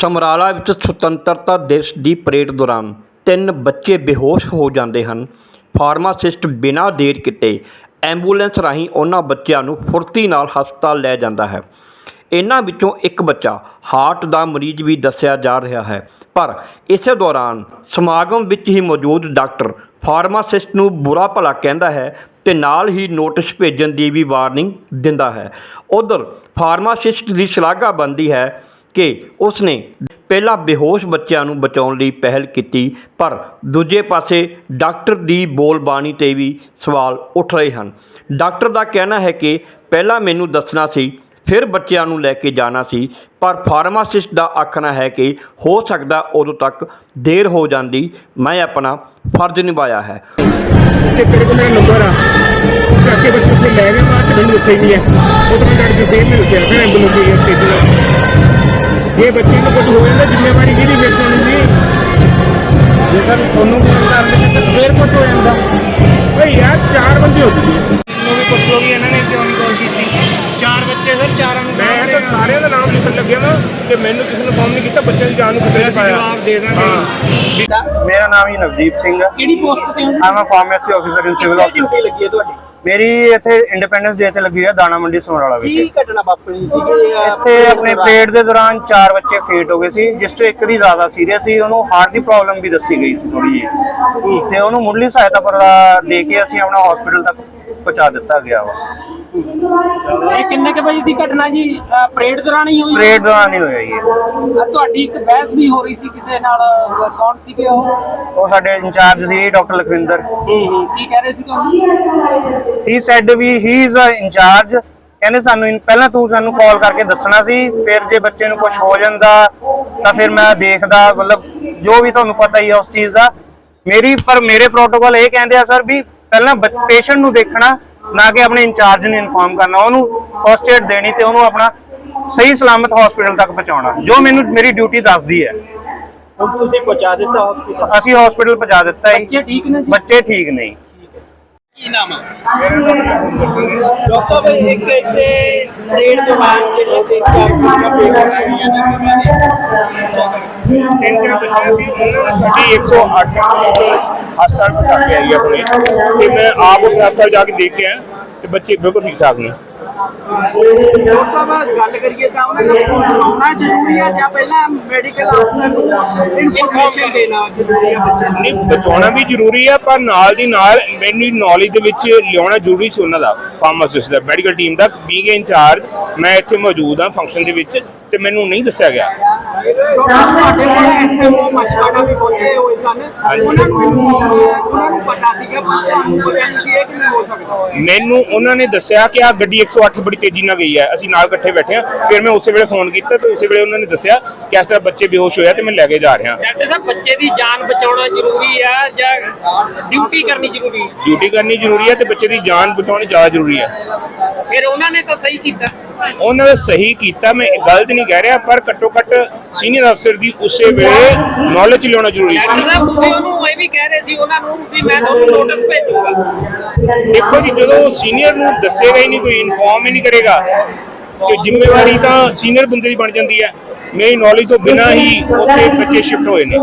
ਸਮਰਾਲਾ ਵਿੱਚ ਸੁਤੰਤਰਤਾ ਦਿਵਸ ਦੀ ਪਰੇਡ ਦੌਰਾਨ ਤਿੰਨ ਬੱਚੇ ਬੇਹੋਸ਼ ਹੋ ਜਾਂਦੇ ਹਨ। ਫਾਰਮਾਸਿਸਟ ਬਿਨਾਂ ਦੇਰ ਕੀਤੇ ਐਂਬੂਲੈਂਸ ਰਾਹੀਂ ਉਹਨਾਂ ਬੱਚਿਆਂ ਨੂੰ ਫੁਰਤੀ ਨਾਲ ਹਸਪਤਾਲ ਲੈ ਜਾਂਦਾ ਹੈ। ਇਹਨਾਂ ਵਿੱਚੋਂ ਇੱਕ ਬੱਚਾ ਹਾਰਟ ਦਾ ਮਰੀਜ਼ ਵੀ ਦੱਸਿਆ ਜਾ ਰਿਹਾ ਹੈ। ਪਰ ਇਸੇ ਦੌਰਾਨ ਸਮਾਗਮ ਵਿੱਚ ਹੀ ਮੌਜੂਦ ਡਾਕਟਰ ਫਾਰਮਾਸਿਸਟ ਨੂੰ ਬੁਰਾ ਭਲਾ ਕਹਿੰਦਾ ਹੈ ਤੇ ਨਾਲ ਹੀ ਨੋਟਿਸ ਭੇਜਣ ਦੀ ਵੀ ਵਾਰਨਿੰਗ ਦਿੰਦਾ ਹੈ। ਉਧਰ ਫਾਰਮਾਸਿਸਟ ਦੀ ਸ਼ਲਾਘਾ ਬਣਦੀ ਹੈ ਕਿ ਉਸਨੇ ਪਹਿਲਾਂ ਬੇਹੋਸ਼ ਬੱਚਿਆਂ ਨੂੰ ਬਚਾਉਣ ਲਈ ਪਹਿਲ ਕੀਤੀ, ਪਰ ਦੂਜੇ ਪਾਸੇ ਡਾਕਟਰ ਦੀ ਬੋਲਬਾਣੀ ਤੇ ਵੀ ਸਵਾਲ ਉੱਠ ਰਹੇ ਹਨ। ਡਾਕਟਰ ਦਾ ਕਹਿਣਾ ਹੈ ਕਿ ਪਹਿਲਾਂ ਮੈਨੂੰ ਦੱਸਣਾ ਸੀ, ਫਿਰ ਬੱਚਿਆਂ ਨੂੰ ਲੈ ਕੇ ਜਾਣਾ ਸੀ, ਪਰ ਫਾਰਮਾਸਿਸਟ ਦਾ ਆਖਣਾ ਹੈ ਕਿ ਹੋ ਸਕਦਾ ਉਦੋਂ ਤੱਕ ਦੇਰ ਹੋ ਜਾਂਦੀ, ਮੈਂ ਆਪਣਾ ਫਰਜ਼ ਨਿਭਾਇਆ ਹੈ। ਤੇ ਤੇਰੇ ਕੋਲ ਮੇਰਾ ਨੰਬਰ ਆ। ਚੱਕ ਬੱਚੇ ਉੱਥੇ ਲੈ ਗਏ ਬਾਅਦ ਚ ਮੈਨੂੰ ਦੱਸਿਆ ਹੀ ਨਹੀਂ ਹੈ। ਉਹ ਤਾਂ ਮੈਂ ਡਾਕਟਰ ਜਸਦੇਵ ਨੇ ਦੱਸਿਆ ਫਿਰ ਐਂਬੂਲੈਂਸ ਇਹ ਬੱਚੇ ਨੂੰ ਕੁਝ ਹੋ ਜਾਂਦਾ ਜ਼ਿੰਮੇਵਾਰੀ ਕਿਹਦੀ ਫਿਰ ਸੁਣਨੀ ਜੇ ਸਰ ਤੁਹਾਨੂੰ ਫੋਨ ਕਰ ਲਿਆ ਤਾਂ ਫੇਰ ਕੁਝ ਹੋ ਜਾਂਦਾ। ਓਏ ਯਾਰ ਚਾਰ ਬੰਦੇ ਹੋ ਤੁਸੀਂ। ਨੂੰ ਵੀ ਪੁੱਛ ਲਓ ਵੀ ਇਹਨਾਂ ਨੇ ਕਿਉਂ ਨਹੀਂ ਕਾਲ ਕੀਤੀ? ਚਾਰ ਬੱਚੇ ਸਰ ਚਾਰਾਂ ਨੂੰ ਮੈਂ ਤਾਂ ਸਾਰਿਆਂ ਦਾ ਨਾਮ ਲਿਖਣ ਲੱਗਿਆ ਵਾ ਤੇ ਮੈਨੂੰ ਕਿਸੇ ਨੇ ਫੋਨ ਨਹੀਂ ਕੀਤਾ ਬੱਚਿਆਂ ਦੀ ਜਾਨ ਨੂੰ ਅਸੀਂ ਪਾਇਆ ਜਵਾਬ ਦੇ ਦਾਂਗੇ। ਮੇਰਾ ਨਾਮ ਹੀ ਨਵਦੀਪ ਸਿੰਘ ਹੈ ਕਿਹੜੀ ਪੋਸਟ ਤੇ ਹੋ ਆਮ pharmacy officer in civil duty ਲੱਗੀ ਹੈ ਤੁਹਾਡੀ? ਮੇਰੀ ਇੱਥੇ ਇੰਡੀਪੈਂਡੈਂਸ ਡੇ ਤੇ ਲੱਗੀ ਹੈ ਦਾਣਾ ਮੰਡੀ ਸਮਰਾਲਾ ਕੀ ਵਿੱਚ ਘਟਨਾ ਵਾਪਰੀ ਸੀਗੀ? ਇੱਥੇ ਆਪਣੇ ਪੇਟ ਦੇ ਦੌਰਾਨ ਚਾਰ ਬੱਚੇ ਫੇਟ ਹੋ ਗਏ ਸੀ ਜਿਸ ਤੋਂ ਇੱਕ ਦੀ ਜ਼ਿਆਦਾ ਸੀਰੀਅਸ ਸੀ ਉਹਨੂੰ ਹਾਰਟ ਦੀ ਪ੍ਰੋਬਲਮ ਵੀ ਦੱਸੀ ਗਈ ਸੀ ਥੋੜੀ ਜਿਹੀ। ਤੇ ਉਹਨੂੰ ਮੁੱਢਲੀ ਸਹਾਇਤਾ ਪਰ ਦੇ ਕੇ ਅਸੀਂ ਆਪਣਾ ਹਸਪੀਟਲ ਤੱਕ ਪਹੁੰਚਾ ਦਿੱਤਾ ਗਿਆ ਵਾ। ਇਹ ਕਿੰਨੇ ਕੁ ਵਜੇ ਦੀ ਘਟਨਾ ਜੀ? ਅਹ ਪਰੇਡ ਦੌਰਾਨ ਹੀ ਹੋਈ? ਪਰੇਡ ਦੌਰਾਨ ਹੀ ਹੋਇਆ ਜੀ। ਇਹ। ਅਹ ਤੁਹਾਡੀ ਇੱਕ ਬਹਿਸ ਵੀ ਹੋ ਰਹੀ ਸੀ ਕਿਸੇ ਨਾਲ? ਅਹ ਕੌਣ ਸੀਗੇ ਉਹ? ਉਹ ਸਾਡੇ ਇੰਚਾਰਜ ਸੀ ਡਾਕਟਰ ਲਖਵਿੰਦਰ। ਕੀ ਕਹਿ ਰਹੇ ਸੀ ਤੁਹਾਨੂੰ? ਹੀ ਸੈਡ ਵੀ ਹੀ ਇਜ਼ ਅ ਇੰਚਾਰਜ ਕਹਿੰਦੇ ਸਾਨੂੰ ਇਨ- ਪਹਿਲਾਂ ਤੂੰ ਸਾਨੂੰ ਕਾਲ ਕਰਕੇ ਦੱਸਣਾ ਸੀ ਫਿਰ ਜੇ ਬੱਚੇ ਨੂੰ ਕੁਝ ਹੋ ਜਾਂਦਾ ਤਾਂ ਫਿਰ ਮੈਂ ਦੇਖਦਾ ਮਤਲਬ ਜੋ ਵੀ ਤੁਹਾਨੂੰ ਪਤਾ ਹੀ ਹੈ ਉਸ ਚੀਜ਼ ਦਾ। ਮੇਰੀ ਪਰ ਮੇਰੇ ਪ੍ਰੋਟੋਕਾਲ ਇਹ ਕਹਿੰਦੇ ਆ ਸਰ ਵੀ ਪਹਿਲਾਂ ਪੇਸ਼ੈਂਟ ਨੂੰ ਦੇਖਣਾ ਨਾ ਕਿ ਆਪਣੇ ਇੰਚਾਰਜ ਨੂੰ ਇਨਫਾਰਮ ਕਰਨਾ ਉਹਨੂੰ ਫਸਟ ਏਡ ਦੇਣੀ ਤੇ ਉਹਨੂੰ ਆਪਣਾ ਸਹੀ ਸਲਾਮਤ ਹਸਪੀਟਲ ਤੱਕ ਪਹੁੰਚਾਉਣਾ ਜੋ ਮੈਨੂੰ ਮੇਰੀ ਡਿਊਟੀ ਦੱਸਦੀ ਹੈ। ਹੁਣ ਤੁਸੀਂ ਪਹੁੰਚਾ ਦਿੱਤਾ ਹਸਪੀਟਲ ਅਸੀਂ ਹਸਪੀਟਲ ਪਹੁੰਚਾ ਦਿੱਤਾ ਹੈ ਬੱਚੇ ਠੀਕ ਨੇ ਜੀ? ਬੱਚੇ ਠੀਕ ਨਹੀਂ ਕੀ ਨਾਮ ਹੈ? ਡਾਕਟਰ ਸਾਹਿਬ ਇੱਕ ਇੱਥੇ ਪਰੇਡ ਦੌਰਾਨ ਜਿਹੜੀਆਂ ਤਿੰਨ ਚਾਰ ਕੁੜੀਆਂ ਬੇਹੋਸ਼ ਹੋਈਆਂ ਨੇ ਕਿਵੇਂ ਨੇ ਤਿੰਨ ਚਾਰ ਬੱਚੇ ਸੀ ਉਹਨਾਂ ਨੂੰ ਸਾਡੀ 108 ਹਸਪਤਾਲ ਪਹੁੰਚਾ ਕੇ ਆਈ ਆਪਣੇ ਤੇ ਮੈਂ ਆਪ ਉੱਥੇ ਹਸਪਤਾਲ ਜਾ ਕੇ ਦੇਖ ਕੇ ਆਇਆ ਤੇ ਬੱਚੇ ਬਿਲਕੁਲ ਠੀਕ ਠਾਕ ਨੇ। ਡਾਕਟਰ ਸਾਹਿਬ ਗੱਲ ਕਰੀਏ ਤਾਂ ਉਹਨਾਂ ਨੂੰ ਪਹੁੰਚਾਉਣਾ ਜ਼ਰੂਰੀ ਹੈ ਜਾਂ ਪਹਿਲਾਂ ਮੈਡੀਕਲ ਅਫਸਰ ਨੂੰ ਇਨਫੋਰਮੇਸ਼ਨ ਦੇਣਾ ਜ਼ਰੂਰੀ ਹੈ ਬੱਚੇ ਨੂੰ? ਨਹੀਂ ਬਚਾਉਣਾ ਵੀ ਜ਼ਰੂਰੀ ਹੈ ਪਰ ਨਾਲ ਦੀ ਨਾਲ ਮੈਨੂੰ ਨੌਲੇਜ ਦੇ ਵਿੱਚ ਲਿਆਉਣਾ ਜ਼ਰੂਰੀ ਸੀ ਉਹਨਾਂ ਦਾ। ਫਾਰਮਾਸਿਸਟ ਦਾ ਮੈਡੀਕਲ ਟੀਮ ਦਾ ਬੀਇੰਗ ਇੰਚਾਰਜ ਮੈਂ ਇੱਥੇ ਮੌਜੂਦ ਹਾਂ ਫੰਕਸ਼ਨ ਦੇ ਵਿੱਚ। ਤੇ ਮੈਨੂੰ ਨਹੀਂ ਦੱਸਿਆ ਗਿਆ। ਡਾਕਟਰ ਤੁਹਾਡੇ ਕੋਲ ਐਸਐਮਓ ਮਛਵਾੜਾ ਵੀ ਪਹੁੰਚੇ ਹੋਏ ਸਨ। ਉਹਨਾਂ ਨੂੰ ਇਹਨੂੰ- ਉਹਨਾਂ ਨੂੰ ਪਤਾ ਸੀਗਾ ਪਰ ਤੁਹਾਨੂੰ ਪਤਾ ਨਹੀਂ ਸੀ ਇਹ ਕਿਵੇਂ ਹੋ ਸਕਦਾ। ਮੈਨੂੰ ਉਹਨਾਂ ਨੇ ਦੱਸਿਆ ਕਿ ਆ ਗੱਡੀ 108 ਬੜੀ ਤੇਜ਼ੀ ਨਾਲ ਗਈ ਹੈ। ਅਸੀਂ ਨਾਲ ਇਕੱਠੇ ਬੈਠੇ ਹਾਂ। ਫਿਰ ਮੈਂ ਉਸੇ ਵੇਲੇ ਫੋਨ ਕੀਤਾ ਤੇ ਉਸੇ ਵੇਲੇ ਉਹਨਾਂ ਨੇ ਦੱਸਿਆ ਕਿ ਇਸ ਤਰ੍ਹਾਂ ਬੱਚੇ ਬੇਹੋਸ਼ ਹੋਇਆ ਤੇ ਮੈਂ ਲੈ ਕੇ ਜਾ ਰਿਹਾ। ਡਾਕਟਰ ਸਾਹਿਬ ਬੱਚੇ ਦੀ ਜਾਨ ਬਚਾਉਣਾ ਜ਼ਰੂਰੀ ਆ ਜਾਂ ਡਿਊਟੀ ਕਰਨੀ ਜ਼ਰੂਰੀ ਹੈ? ਡਿਊਟੀ ਕਰਨੀ ਜ਼ਰੂਰੀ ਹੈ ਤੇ ਬੱਚੇ ਦੀ ਜਾਨ ਬਚਾਉਣੀ ਜ਼ਿਆਦਾ ਜ਼ਰੂਰੀ ਹੈ। ਫਿਰ ਉਹਨਾਂ ਨੇ ਤਾਂ ਸਹੀ ਕੀਤਾ। ਉਹਨਾਂ ਨੇ ਸਹੀ ਕੀਤਾ ਮੈਂ ਗਲਤ ਨਹੀਂ ਕਹਿ ਰਿਹਾ ਪਰ ਘੱਟੋ ਘੱਟ ਸੀਨੀਅਰ ਅਫਸਰ ਦੀ ਉਸੇ ਵੇਲੇ ਨੌਲੇਜ ਲਿਆਉਣਾ ਜ਼ਰੂਰੀ ਸੀ। ਡਾਕਟਰ ਸਾਹਿਬ ਤੁਸੀਂ ਉਹਨੂੰ ਇਹ ਵੀ ਕਹਿ ਰਹੇ ਸੀ ਉਹਨਾਂ ਨੂੰ ਵੀ ਮੈਂ ਤੁਹਾਨੂੰ ਨੋਟਿਸ ਭੇਜੂਗਾ। ਦੇਖੋ ਜੀ ਜਦੋਂ ਸੀਨੀਅਰ ਨੂੰ ਦੱਸੇਗਾ ਹੀ ਨਹੀਂ ਕੋਈ ਇਨਫੋਰਮ ਹੀ ਨਹੀਂ ਕਰੇਗਾ ਤੇ ਜ਼ਿੰਮੇਵਾਰੀ ਤਾਂ ਸੀਨੀਅਰ ਬੰਦੇ ਦੀ ਬਣ ਜਾਂਦੀ ਹੈ। ਮੇਰੀ ਨੌਲੇਜ ਤੋਂ ਬਿਨਾਂ ਹੀ ਉੱਥੇ ਬੱਚੇ ਸ਼ਿਫਟ ਹੋਏ ਨੇ।